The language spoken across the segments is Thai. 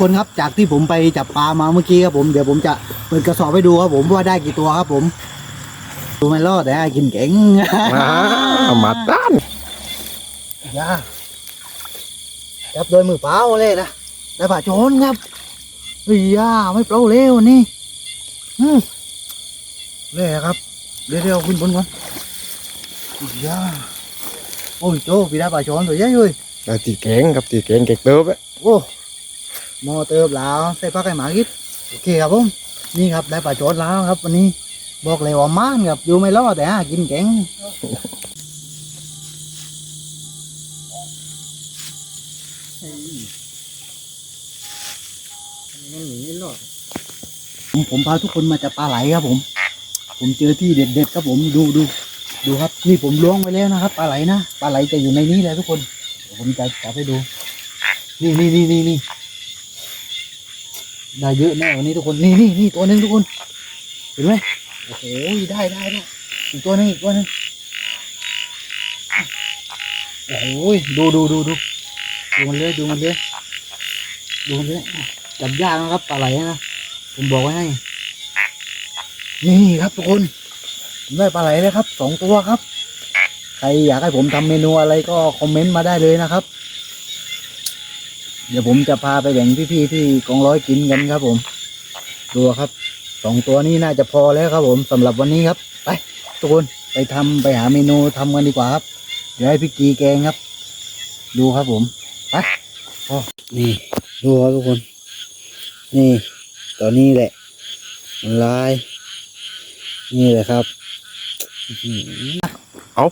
คนครับจากที่ผมไปจับปลามาเมื่อกี้ครับผมเดี๋ยวผมจะเปิดกระสอบให้ดูครับผมว่าได้กี่ตัวครับผมดูไม่รอดแต่ให้กินเก่งอ่ามาต้านย่าจับโดยมือเปล่าเลยนะได้ป่าโจนครับเฮ้ยย่าไม่เปล่าเร็วนี่อืมเลยครับเร็วๆขึ้นบนก่อนเฮ้ยย่าโอ้ยโจพี่ได้ป่าโจนตัวใหญ่เลยแต่ตีแกงครับตีแกงเก็กเติบอะโอ้ หมอเติบแล้วใส่ผักไก่หมากิดโอเคครับผมนี่ครับได้ปลาโจดแล้วครับ วันนี้บอกเลยว่าม่านครับอยู่ไม่รอดแต่หากินแกงผมผมพาทุกคนมาจับปลาไหลครับผม ผมเจอที่เด็ดๆครับผมดูดูดูครับนี่ผมล้วงไว้แล้วนะครับปลาไหลนะปลาไหลจะอยู่ในนี้แหละทุกคนผมจะจับให้ดู นี่นี่นี่นี่นี่ ได้เยอะแน่วันนี้ทุกคนนี่นี่นี่ตัวหนึ่งทุกคน เห็นไหมโอ้โหได้ได้ได้อีกตัวหนึงอีกตัวหนึงโอ้โหดูดูดูดูดูมันเลยดูมันเลยดูมันเลยจับยากนะครับปลาไหลนะผมบอกไว้ให้ นี่ครับทุกคนผมได้ปลาไหลแล้วครับสองตัวครับ ใครอยากให้ผมทำเมนูอะไรก็คอมเมนต์มาได้เลยนะครับ เดี๋ยวผมจะพาไปแบ่งพี่ๆที่กองร้อยกินกันครับ ผมดูครับสองตัวนี้น่าจะพอแล้วครับ ผมสำหรับวันนี้ครับ ไปทุกคนไปทำไปหาเมนูทำกันดีกว่าครับ เดี๋ยวให้พี่กีแกงครับ ดูครับผมไปพอนี่ดูครับทุกคน นี่ตัวนี้แหละมันลาย นี่แหละครับอื้อหือ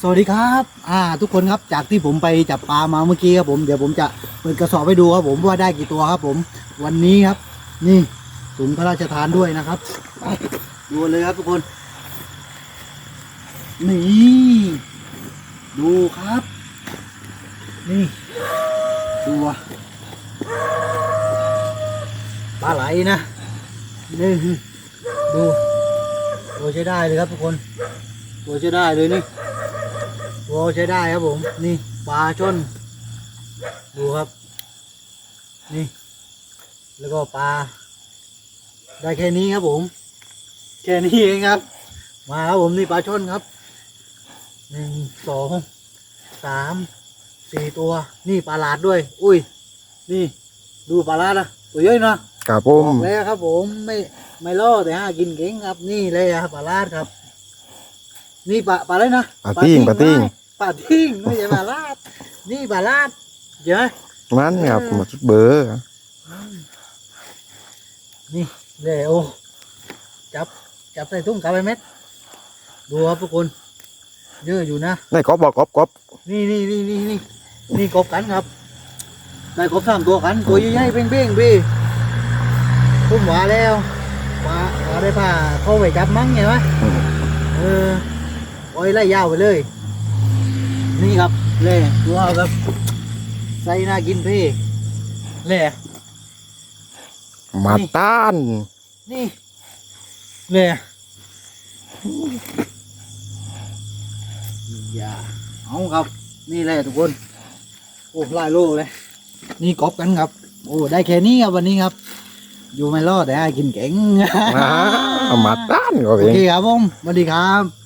สวัสดีครับอ่าทุกคนครับจากที่ผมไปจับปลามาเมื่อกี้ครับผมเดี๋ยวผมจะเปิดกระสอบให้ดูครับผมว่าได้กี่ตัวครับผม วันนี้ครับ นี่ถุงพระราชทานด้วยนะครับดูเลยครับทุกคน นี่ดูครับ นี่ดูอะปลาไหลนะนี่ดูตัวใช้ได้เลยครับทุกคนตัวใช้ได้เลยนี่ ตัวใช้ได้ครับผม นี่ปลาชนดูครับ นี่ แล้วก็ปลา ได้แค่นี้ครับผม แค่นี้เองครับ มาครับผมนี่ปลาช่อนครับหนึ่งสองสามสี่ตัว นี่ปลาลาดด้วย อุ้ย นี่ ดูปลาลาดนะตัวใหญ่นะครับผบมอกแล้วครับผมไม่ไม่ล่อแต่หากินเก่งครับ นี่เลยครับปลาลาดครับ นี่ปลาปลาอะไรนะปลาติ้งปลาติ้ง ปลาทิ้งไม่ใช่ปลาลาดนี่ปลาลาดเห็นไหมมันครับหมดชุดเบอร์นี่เลยโอจับจับใส่ถุงกลับไปเม็ดดูครับทุกคนเยอะอยู่นะนี่กบบอกกบกบนี่นี่นี่นี่นี่นี่กบกันครับได้กบสามตัวกันตัวใหญ่ๆเป้งๆพี่พุ่มหวาแล้วหวาหวาได้ผ้าเข้าไปจับมั้งไงวะเออปล่อยไล่ยาวไปเลย นี่ครับเล่ดูเอาครับใส่น่ากินพี่เล่มาต้าน นี่เลยอย่าเอาครับ นี่แหละทุกคน โอ้หลายโลเลย นี่กบกันครับ โอ้ ได้แค่นี้ครับวันนี้ครับ อยู่ไม่รอดแต่ให้กินเก่งอ่ามาต้านก็โอเองเคครับผมสวัสดีครับ